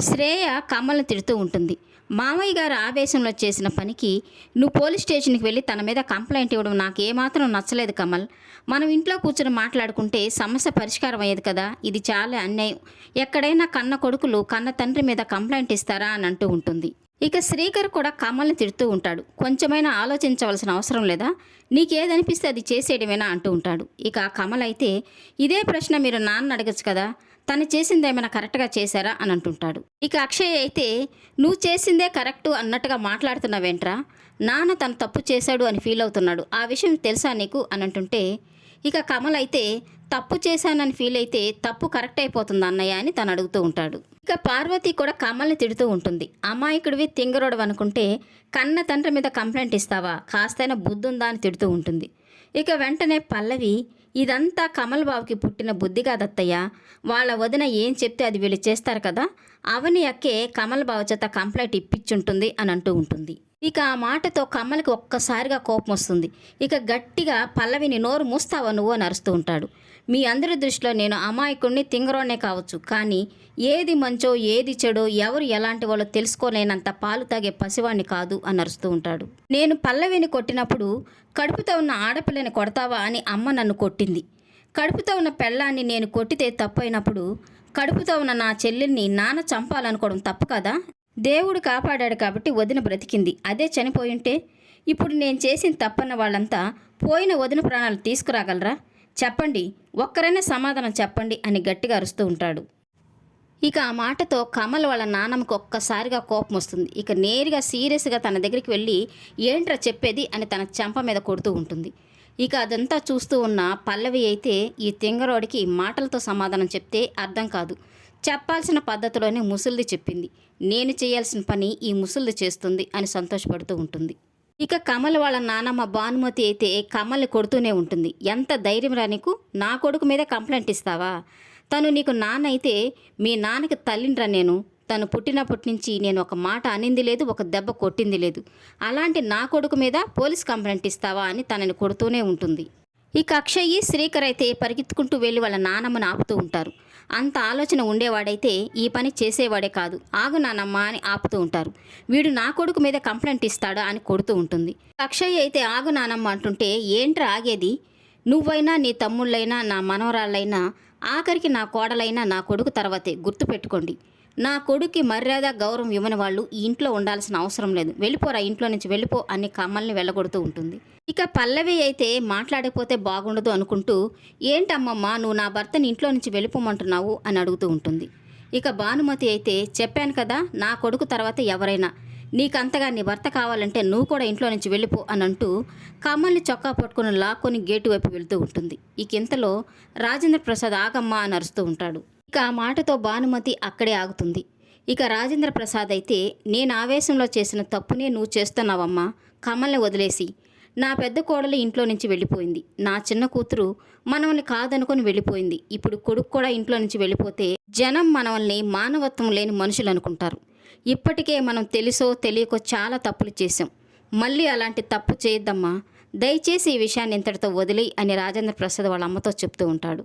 శ్రేయ కమల్ని తిడుతూ ఉంటుంది. మామయ్య గారు ఆవేశంలో చేసిన పనికి నువ్వు పోలీస్ స్టేషన్కి వెళ్ళి తన మీద కంప్లైంట్ ఇవ్వడం నాకు ఏమాత్రం నచ్చలేదు కమల్. మనం ఇంట్లో కూర్చొని మాట్లాడుకుంటే సమస్య పరిష్కారం అయ్యేది కదా? ఇది చాలా అన్యాయం. ఎక్కడైనా కన్న కొడుకులు కన్న తండ్రి మీద కంప్లైంట్ ఇస్తారా? అని అంటూ ఉంటుంది. ఇక శ్రీకర్ కూడా కమల్ని తిడుతూ ఉంటాడు. కొంచెమైనా ఆలోచించవలసిన అవసరం లేదా? నీకేదనిపిస్తే అది చేసేయడమేనా? అంటూ ఉంటాడు. ఇక కమల్ అయితే ఇదే ప్రశ్న మీరు నాన్న అడగచ్చు కదా? తను చేసింది ఏమైనా కరెక్ట్గా చేశారా అని అంటుంటాడు. ఇక అక్షయ్ అయితే నువ్వు చేసిందే కరెక్టు అన్నట్టుగా మాట్లాడుతున్నావేంట్రా? నాన్న తను తప్పు చేశాడు అని ఫీల్ అవుతున్నాడు. ఆ విషయం తెలుసా నీకు? అని అంటుంటే ఇక కమల్ అయితే తప్పు చేశానని ఫీల్ అయితే తప్పు కరెక్ట్ అయిపోతుంది అన్నయ్య? అని తను అడుగుతూ ఉంటాడు. ఇక పార్వతి కూడా కమల్ని తిడుతూ ఉంటుంది. అమాయకుడివి తింగరోడు అనుకుంటే కన్న తండ్రి మీద కంప్లైంట్ ఇస్తావా? కాస్తైనా బుద్ధి ఉందా అని తిడుతూ ఉంటుంది. ఇక వెంటనే పల్లవి ఇదంతా కమల్ బాబుకి పుట్టిన బుద్ధి కాదత్తయ్య. వాళ్ళ వదిన ఏం చెప్తే అది వీళ్ళు చేస్తారు కదా? అవని అక్కే కమల్ బాబు చేత కంప్లైంట్ ఇప్పించుంటుంది అని అంటూ ఉంటుంది. ఇక ఆ మాటతో కమలకి ఒక్కసారిగా కోపం వస్తుంది. ఇక గట్టిగా పల్లవిని నోరు మూస్తావా నువ్వు అని అరుస్తూ ఉంటాడు. మీ అందరి దృష్టిలో నేను అమాయకుడిని తింగరోనే కావచ్చు కానీ ఏది మంచో ఏది చెడో ఎవరు ఎలాంటి వాళ్ళో తెలుసుకోలేనంత పాలు తాగే పసివాణ్ణి కాదు అని అరుస్తూ ఉంటాడు. నేను పల్లవిని కొట్టినప్పుడు కడుపుతో ఉన్న ఆడపిల్లని కొడతావా అని అమ్మ నన్ను కొట్టింది. కడుపుతో ఉన్న పెళ్ళాన్ని నేను కొట్టితే తప్పైనప్పుడు కడుపుతో ఉన్న నా చెల్లెల్ని నాన్న చంపాలనుకోవడం తప్పు కదా? దేవుడు కాపాడాడు కాబట్టి వదిన బ్రతికింది. అదే చనిపోయింటే ఇప్పుడు నేను చేసిన తప్పన్న వాళ్ళంతా పోయిన వదిన ప్రాణాలు తీసుకురాగలరా? చెప్పండి ఒక్కరైనా సమాధానం చెప్పండి అని గట్టిగా అరుస్తూ ఉంటాడు. ఇక ఆ మాటతో కమల్ వాళ్ళ నాన్నమ్మకు ఒక్కసారిగా కోపం వస్తుంది. ఇక నేరుగా సీరియస్గా తన దగ్గరికి వెళ్ళి ఏంట్రా చెప్పేది? అని తన చెంప మీద కొడుతూ ఉంటుంది. ఇక అదంతా చూస్తూ ఉన్న పల్లవి అయితే ఈ తింగరోడికి మాటలతో సమాధానం చెప్తే అర్థం కాదు. చెప్పాల్సిన పద్ధతిలోనే ముసుల్ది చెప్పింది. నేను చేయాల్సిన పని ఈ ముసుల్ది చేస్తుంది అని సంతోషపడుతూ ఉంటుంది. ఇక కమల్ వాళ్ళ నానమ్మ భానుమతి అయితే కమల్ని కొడుతూనే ఉంటుంది. ఎంత ధైర్యం రా నీకు? నా కొడుకు మీద కంప్లైంట్ ఇస్తావా? తను నీకు నాన్న అయితే మీ నాన్నకి తల్లిండ్రా నేను. తను పుట్టినప్పటి నుంచి నేను ఒక మాట అనింది లేదు ఒక దెబ్బ కొట్టింది లేదు. అలాంటి నా కొడుకు మీద పోలీస్ కంప్లైంట్ ఇస్తావా అని తనని కొడుతూనే ఉంటుంది. ఇక అక్షయ్ శ్రీకర్ అయితే పరిగెత్తుకుంటూ వెళ్ళి వాళ్ళ నానమ్మను ఆపుతూ ఉంటారు. అంత ఆలోచన ఉండేవాడైతే ఈ పని చేసేవాడే కాదు. ఆగు నానమ్మ అని ఆపుతూ ఉంటారు. వీడు నా కొడుకు మీద కంప్లైంట్ ఇస్తాడా అని కొడుతూ ఉంటుంది. అక్షయ్ అయితే ఆగు నానమ్మ అంటుంటే ఏంట్రా ఆగేది? నువ్వైనా నీ తమ్ముళ్ళైనా నా మనవరాళ్ళైనా ఆఖరికి నా కోడలైనా నా కొడుకు తర్వాతే గుర్తుపెట్టుకోండి. నా కొడుక్కి మర్యాద గౌరవం ఇవ్వని వాళ్ళు ఈ ఇంట్లో ఉండాల్సిన అవసరం లేదు. వెళ్ళిపోరా ఇంట్లో నుంచి వెళ్ళిపో అని కమ్మల్ని వెళ్ళగొడుతూ ఉంటుంది. ఇక పల్లవి అయితే మాట్లాడకపోతే బాగుండదు అనుకుంటూ ఏంటమ్మమ్మా నువ్వు నా భర్తని ఇంట్లో నుంచి వెళ్ళిపోమంటున్నావు? అని అడుగుతూ ఉంటుంది. ఇక భానుమతి అయితే చెప్పాను కదా నా కొడుకు తర్వాత ఎవరైనా నీకంతగా నీ భర్త కావాలంటే నువ్వు కూడా ఇంట్లో నుంచి వెళ్ళిపో అని అంటూ కమ్మల్ని చొక్కా పట్టుకుని లాక్కొని గేటు వైపు వెళుతూ ఉంటుంది. ఇక ఇంతలో రాజేంద్ర ప్రసాద్ ఆగమ్మా అని అరుస్తూ ఉంటాడు. ఇక ఆ మాటతో భానుమతి అక్కడే ఆగుతుంది. ఇక రాజేంద్ర ప్రసాద్ అయితే నేను ఆవేశంలో చేసిన తప్పునే నువ్వు చేస్తున్నావమ్మా కమల్ని వదిలేసి. నా పెద్ద కోడలు ఇంట్లో నుంచి వెళ్ళిపోయింది. నా చిన్న కూతురు మనల్ని కాదనుకొని వెళ్ళిపోయింది. ఇప్పుడు కొడుకు కూడా ఇంట్లో నుంచి వెళ్ళిపోతే జనం మనల్ని మానవత్వం లేని మనుషులు అనుకుంటారు. ఇప్పటికే మనం తెలుసో తెలియకో చాలా తప్పులు చేశాం. మళ్ళీ అలాంటి తప్పు చేయొద్దమ్మా. దయచేసి ఈ విషయాన్ని ఇంతటితో వదిలేయి అని రాజేంద్ర ప్రసాద్ వాళ్ళ అమ్మతో చెప్తూ ఉంటాడు.